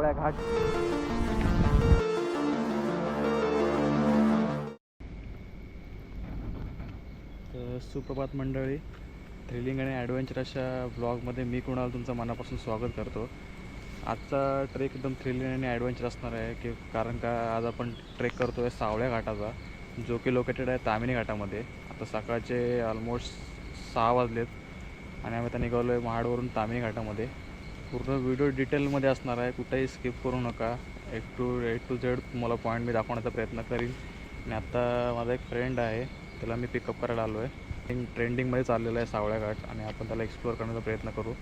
कावळ्या घाट. तर सुप्रभात मंडळी थ्रिलिंग आणि ॲडव्हेंचर अशा ब्लॉगमध्ये मी कुणाला तुमचं मनापासून स्वागत करतो. आजचा ट्रेक एकदम थ्रिलिंग आणि ॲडव्हेंचर असणार आहे की कारण का आज आपण ट्रेक करतो आहे सावळ्या घाटाचा जो की लोकेटेड आहे तामिनी घाटामध्ये. आता सकाळचे ऑलमोस्ट सहा वाजलेत आणि आम्ही आता निघालो आहे महाडवरून तामिनी घाटामध्ये. पूर्ण व्हिडिओ डिटेलमध्ये असणार आहे. कुठेही स्किप करू नका. एक टू ए टू झेड तुम्हाला पॉईंट मी दाखवण्याचा प्रयत्न करीन. आणि आत्ता माझा एक फ्रेंड आहे. त्याला मी पिकअप करायला आलो आहे ट्रेंडिंगमध्ये चाललेलं आहे सावळ्या घाट. आणि आपण त्याला एक्सप्लोअर करण्याचा प्रयत्न करू.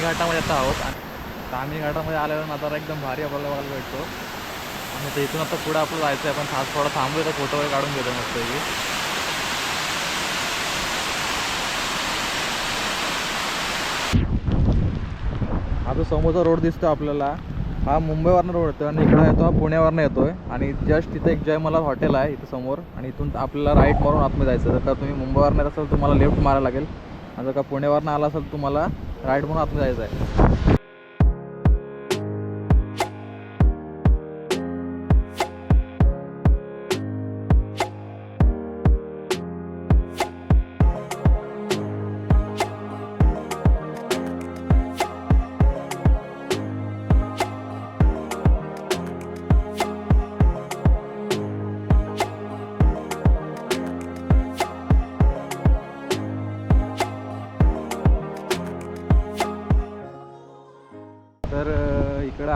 तामिनी घाटामध्ये आता आहोत. आणि घाटामध्ये आल्यावर नजारा एकदम भारी आपल्याला बघायला भेटतो. आणि ते इथून आता पुढे आपलं जायचं आहे. पण खास थोडा थांबू तर फोटो वगैरे काढून घेतो मस्त हा जो समोरचा रोड दिसतो आपल्याला. हा मुंबईवरनं रोड येतो आणि इकडं येतो हा पुण्यावरनं आहे आणि जस्ट तिथे एक जयमला हॉटेल आहे इथं समोर. आणि इथून आपल्याला राईट मारून आतमध्ये जायचं जर का तुम्ही मुंबईवरनं येत असाल तुम्हाला लेफ्ट मारायला लागेल. आणि जर का पुण्यावरनं आला असाल तुम्हाला राईट म्हणून आतमध्ये जायचं आहे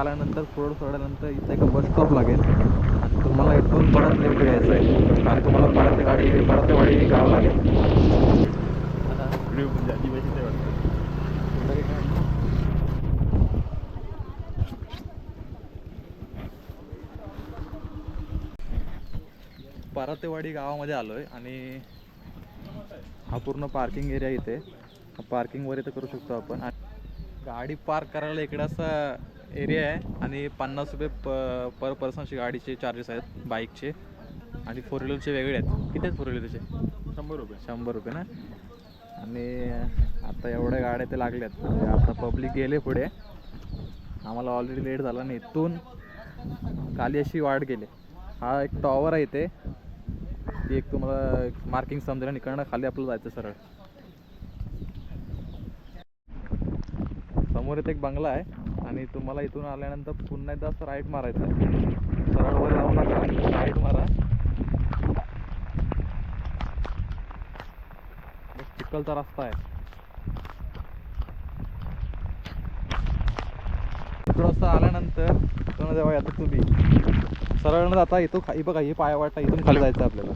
आल्यानंतर कुरड सोडल्यानंतर इथं एक बस स्टॉप लागेल. आणि तुम्हाला इथून परत लेफ्ट घ्यायचं आहे. आणि तुम्हाला परत गाडी परत वाडी गाव लागेल. परतेवाडी गावामध्ये आलो आहे आणि हा पूर्ण पार्किंग एरिया इथे. पार्किंगवर इथं करू शकतो आपण. गाडी पार्क करायला इकडे असं एरिया आहे आणि पन्नास रुपये प पर पर्सनची गाडीचे चार्जेस आहेत बाईकचे आणि फोर व्हीलरचे वेगळे आहेत. किती आहेत फोर व्हीलरचे शंभर रुपये. शंभर रुपये ना? आणि आता एवढ्या गाड्या ते लागल्यात. म्हणजे आता पब्लिक गेले पुढे. आम्हाला ऑलरेडी लेट झाला नाही इथून खाली अशी वाट गेली. हा एक टॉवर आहे इथे. ती एक तुम्हाला मार्किंग समजेल आणि इकडनं खाली आपल्याला जायचं सरळ. समोर इथे एक बंगला आहे. आणि तुम्हाला इथून आल्यानंतर पुन्हा एकदा असं राईट मारायचं सरळ वर जाऊ नका राईट मारा. चिखलचा रस्ता आहे. इकडं आल्यानंतर जेव्हा येतो तुम्ही? सरळ न जाता इथं खाली बघा ही पाय वाटा इथून खाली जायचं आपल्याला.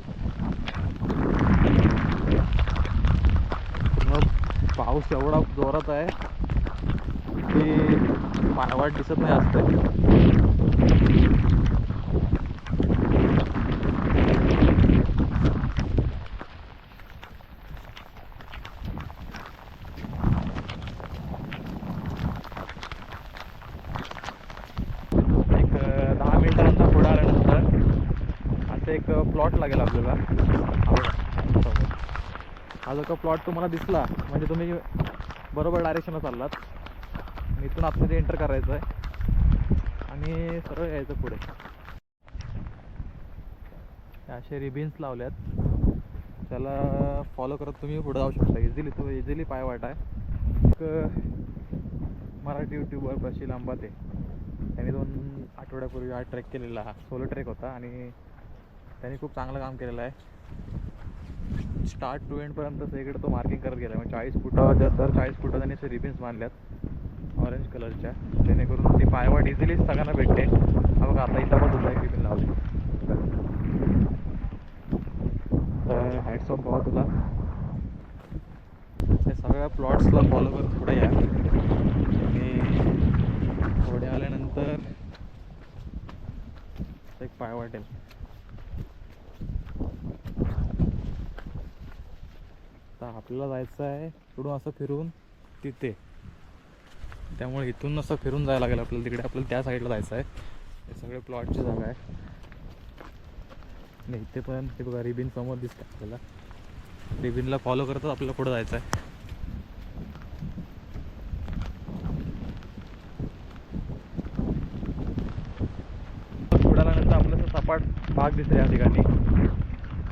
पाऊस एवढा जोरात आहे की मानवाट दिसत नाही असतं एक दहा आता एक प्लॉट लागेल आपल्याला. हा जो का प्लॉट तुम्हाला दिसला म्हणजे तुम्ही बरोबर डायरेक्शनला चाललात. आणि इथून आतमध्ये एंटर करायचं आहे. आणि सरळ यायचं पुढे. असे रिबिन्स लावल्यात. त्याला फॉलो करत तुम्ही पुढे जाऊ शकता. इझिली तो इझिली पाय वाट आहे. एक मराठी यूट्यूबर प्रशील आंबाते त्यांनी दोन आठवड्यापूर्वी हा ट्रेक केलेला हा. सोलो ट्रेक होता आणि त्यांनी खूप चांगलं काम केलेलं आहे. स्टार्ट टू एंडपर्यंत सगळीकडे तो मार्किंग करत गेला. म्हणजे चाळीस फुटावर तर चाळीस फुटं त्यांनी असे रिबिन्स बांधल्यात. ऑरेंज कलरच्या जेणेकरून ती पायवाट इझिली सगळ्यांना भेटते. हा बघा आता इथं पण सुद्धा एक रिबिन लावली तर हॅट्स ऑफ भावा तुला. त्या सगळ्या प्लॉट्सला फॉलो करत पुढे या. आणि पुढे आल्यानंतर एक पाय वाटेल तर आपल्याला जायचं आहे इकडून असं फिरून तिथे. त्यामुळे इथून असं फिरून जायला लागेल आपल्याला तिकडे. आपल्याला त्या साईडला जायचं आहे. हे सगळे प्लॉटची जागा आहे. आणि इथे पण ते बघा रिबिन समोर दिसतं आपल्याला. रिबिनला फॉलो करतच आपल्याला पुढे जायचं आहे. आल्यानंतर आपलं सपाट भाग दिसतो या ठिकाणी.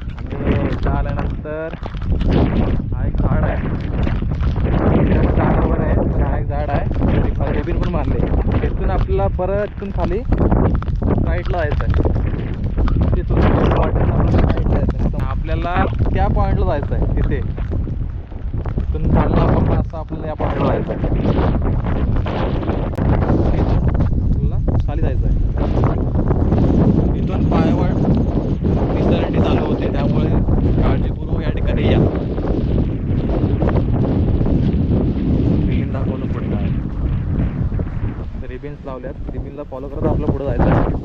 आणि इथं आल्यानंतर हा एक झाड आहे झाड वगैरे आहे तर हा एक झाड आहे आणि खाली रेबिन पण मारले तिथून आपल्याला परत तिथून खाली साईडला जायचं आहे तिथून वाटेल आपल्याला साईडला जायचं आहे तर आपल्याला त्या पॉईंटला जायचं आहे तिथे तिथून चालला आपण असं आपल्याला या पॉईंटला जायचं आहे आपल्याला खाली जायचं आहे इथून पायवाट विसरणी चालू होते त्यामुळे काळजीपूर्वक या ठिकाणी या रिबिन दाखवलं पुढे काय रिबिन्स लावल्यात फॉलो करत आपलं पुढे जायचं आहे.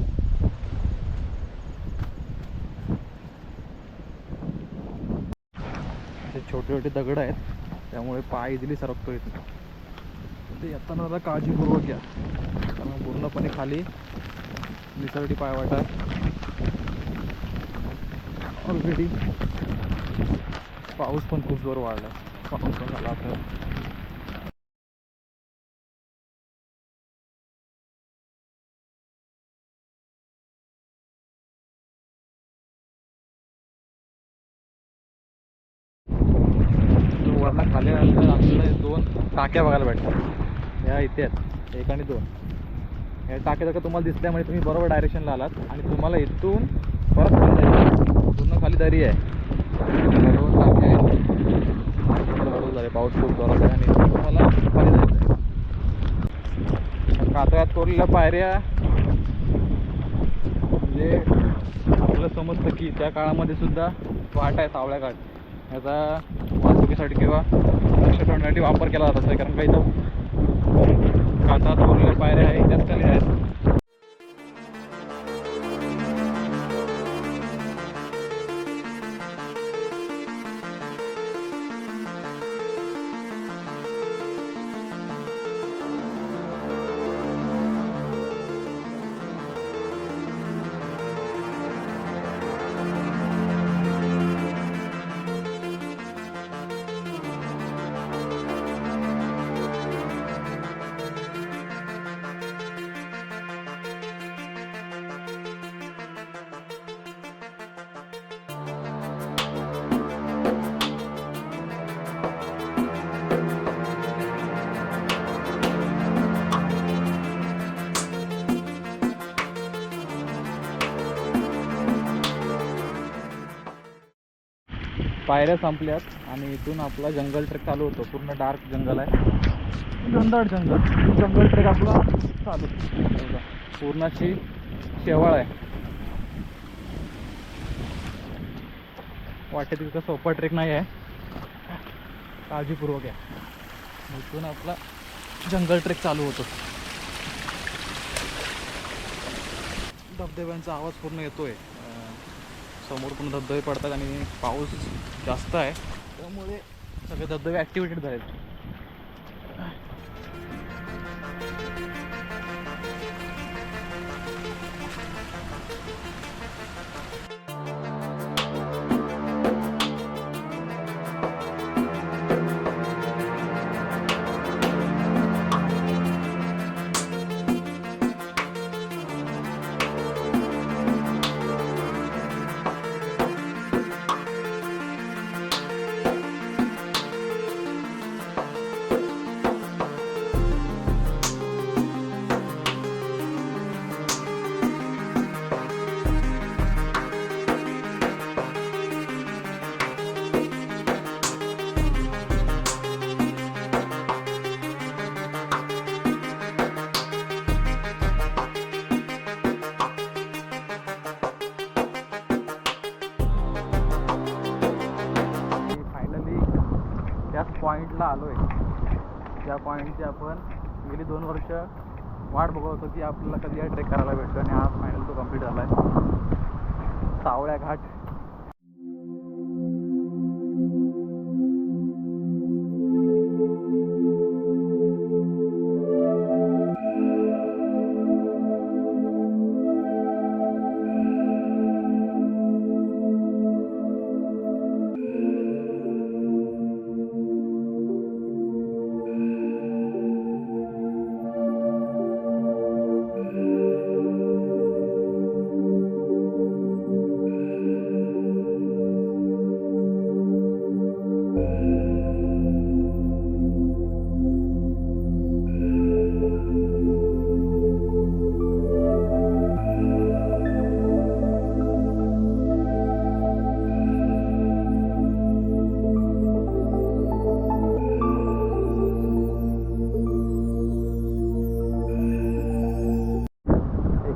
असे छोटे छोटे दगड आहेत. त्यामुळे पाय इझिली सरकतो इथं. ते येताना जरा काळजीपूर्वक घ्या. कारण पूर्णपणे खाली निसर्डी पायवाटा ऑलरेडी पाऊस पण खूप जोर वाढला. पाऊस पण झाला आपल्याला. टाक्या बघायला भेटतात. या इथे आहेत. एक आणि दोन. या टाक्या जर का तुम्हाला दिसल्यामुळे म्हणजे तुम्ही बरोबर डायरेक्शनला आलात आणि तुम्हाला इथून परत खाली पूर्ण खाली दरी आहे. दोन टाक्या आहेत. झाले पाऊस खूप जोरात आहे आणि इथून तुम्हाला खाली जायचं आहे. कातळ्यात कोरलेल्या पायऱ्या म्हणजे आपलं समजतं की त्या काळामध्ये सुद्धा वाट आहे सावळ्या घाट याचा वाहतुकीसाठी किंवा ठेवण्यासाठी वापर केला जात असेल. कारण काही इथं कांदा कोरलेल्या पायऱ्या आहे त्याच खाली आहेत. पायऱ्या संपल्यात आणि इथून आपला जंगल ट्रेक चालू होतो. पूर्ण डार्क जंगल आहे. घनदाट जंगल. जंगल ट्रेक आपला चालू. पूर्णाची शेवाळ आहे. वाटेत तितका सोपा ट्रेक नाही आहे. काळजीपूर्वक आहे इथून आपला जंगल ट्रेक चालू होतो. धबधब्यांचा आवाज पूर्ण येतोय. समोर पण धबधबे पडतात आणि पाऊस जास्त आहे. त्यामुळे सगळे धबधबे ॲक्टिवेटेड झालेत. आलो आहे त्या पॉईंटची आपण गेली दोन वर्ष वाट बघत होतो की आपल्याला कधी हा ट्रेक करायला भेटतो आणि आज फायनल तो कंप्लीट झाला आहे सावळ्या घाट.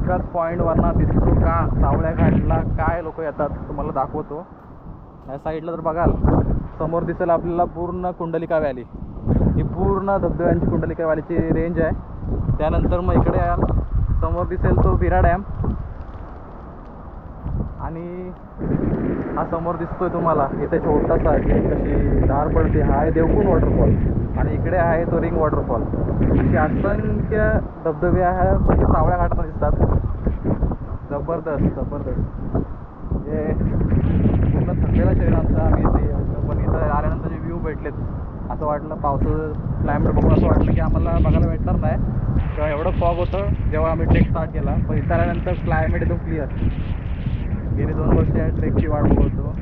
एकाच पॉईंटवरनं दिसतो का? सावळ्या घाटला काय लोक येतात? तुम्हाला दाखवतो. या साईडला जर बघाल समोर दिसेल आपल्याला पूर्ण कुंडलिका व्हॅली ही पूर्ण धबधब्यांची कुंडलिका व्हॅलीची रेंज आहे. त्यानंतर मग इकडे याल समोर दिसेल तो विरा डॅम आणि हा समोर दिसतोय तुम्हाला. इथे छोटासा कशी धार पडते. हा आहे देवकुंड वॉटरफॉल आणि इकडे आहे तो रिंग वॉटरफॉल. असे असंख्य धबधबे आहे म्हणजे सावळ्या घाटात दिसतात. जबरदस्त जबरदस्त. म्हणजे पूर्ण थकलेला शरीर आमचं आम्ही इथे पण इथं आल्यानंतर जे व्ह्यू भेटलेत असं वाटलं पावसाचं क्लायमेट बघून असं वाटलं की आम्हाला बघायला भेटणार नाही. तेव्हा एवढं फॉग होतं जेव्हा आम्ही ट्रेक स्टार्ट केला. पण इथं आल्यानंतर क्लायमेट एकदम क्लिअर गेली दोन वर्ष या ट्रेकची वाट बघतो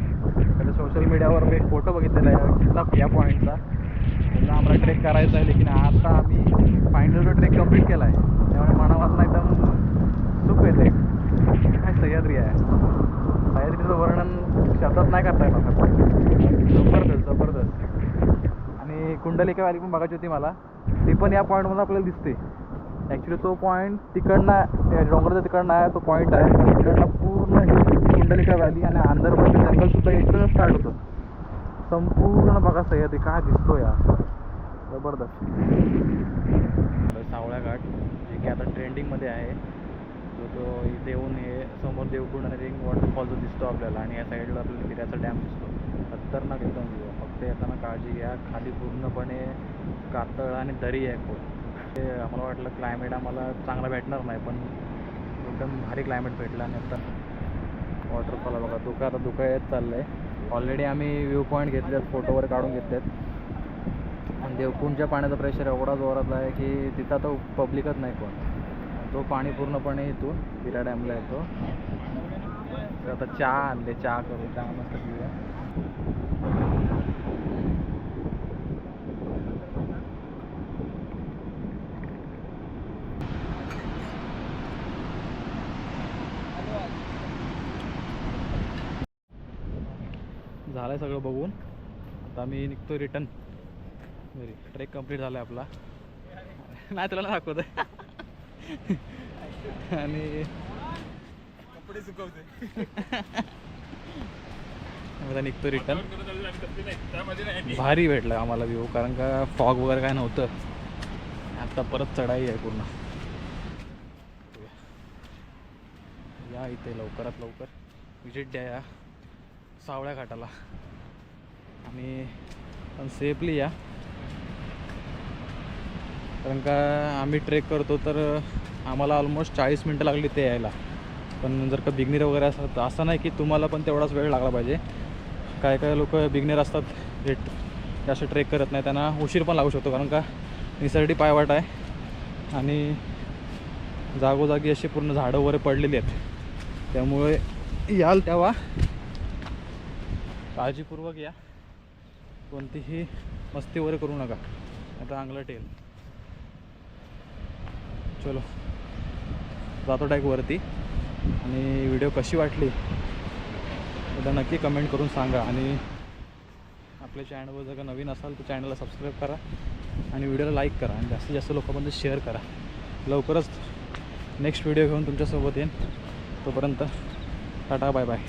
तर सोशल मीडियावर मी फोटो बघितलेला आहे या पॉईंटचा त्यांना आम्हाला ट्रेक करायचा आहे लेकिन आता आम्ही फायनल ट्रेक कंप्लीट केला आहे त्यामुळे मनापासून एकदम सुख येते काय सह्याद्री आहे. सह्याद्रीचं वर्णन शब्दात नाही करता येणार. जबरदस्त जबरदस्त. आणि कुंडलिका व्हॅली पण बघायची होती मला. ती पण या पॉईंटमध्ये आपल्याला दिसते. ॲक्च्युली तो पॉईंट तिकडनं त्या तिकडनं आहे तो पॉईंट आहे. तिकडनं पूर्ण कुंडलिका व्हॅली आणि आंध्रप्रदेश जंगल सुद्धा स्टार्ट होतं. संपूर्ण बघा सह्याद्री काय दिसतो या जबरदस्त. सावळ्या घाट जे की आता ट्रेंडिंगमध्ये आहे. जो तो इथे येऊन हे समोर देवकुंड आणि रिंग वॉटरफॉल जो दिसतो आपल्याला आणि या साईडला आपल्याला विऱ्याचा डॅम दिसतो. खतरनाक एकदम व्ह्यू फक्त येताना काळजी घ्या. खाली पूर्णपणे कातळ आणि दरी आहे खूप ते आम्हाला वाटलं क्लायमेट आम्हाला चांगला भेटणार नाही पण एकदम भारी क्लायमेट भेटला आणि आता वॉटरफॉल बघा. धुका आता धुका येत चाललं आहे ऑलरेडी आम्ही व्ह्यू पॉईंट घेतले आहेत फोटो वगैरे काढून घेतलेत. आहेत देवकुंडच्या पाण्याचा प्रेशर एवढा जोरात आहे की तिथं आता पब्लिकच नाही कोण. तो पाणी पूर्णपणे येतो विरा डॅमला येतो. तर आता चहा आणले चहा करू चहा मस्त पिऊया. झालं सगळं बघून. आता मी निघतो रिटर्न घरी ट्रेक कंप्लीट झाला आहे आपला. नाही तुला नाही दाखवत आणि कपडे सुकवते. आता निघतो रिटर्न भारी भेटलं आम्हाला व्ह्यू कारण का फॉग वगैरे काय नव्हतं. आता परत चढाई आहे पूर्ण. या इथे लवकरात लवकर. विजिट द्या या. सावळ्या घाटाला. आणि पण सेफली या. कारण का आम्ही ट्रेक करतो तर आम्हाला ऑलमोस्ट चाळीस मिनटं लागली ते यायला. पण जर का बिगनेर वगैरे असतात तर असं नाही की तुम्हाला पण तेवढाच वेळ लागला पाहिजे. काय काय लोक बिगनेर असतात जे जास्त ट्रेक करत नाही त्यांना उशीर पण लागू शकतो. कारण का निसर्डी पायवाट आहे. आणि जागोजागी अशी पूर्ण झाडं वगैरे पडलेली आहेत. त्यामुळे याल तेव्हा काळजीपूर्वक या. कोणतीही मस्ती वगैरे करू नका. आता अंगलट येईल. चलो. जातो डायक वरती. आणि व्हिडिओ कशी वाटली? एकदा नक्की कमेंट करून सांगा. आणि आपल्या चॅनलवर जर का नवीन असाल तर चॅनलला सबस्क्राईब करा. आणि व्हिडिओला लाईक करा. आणि जास्तीत जास्त लोकांपर्यंत शेअर करा. लवकरच नेक्स्ट व्हिडिओ घेऊन तुमच्यासोबत येईन. तोपर्यंत टाटा बाय बाय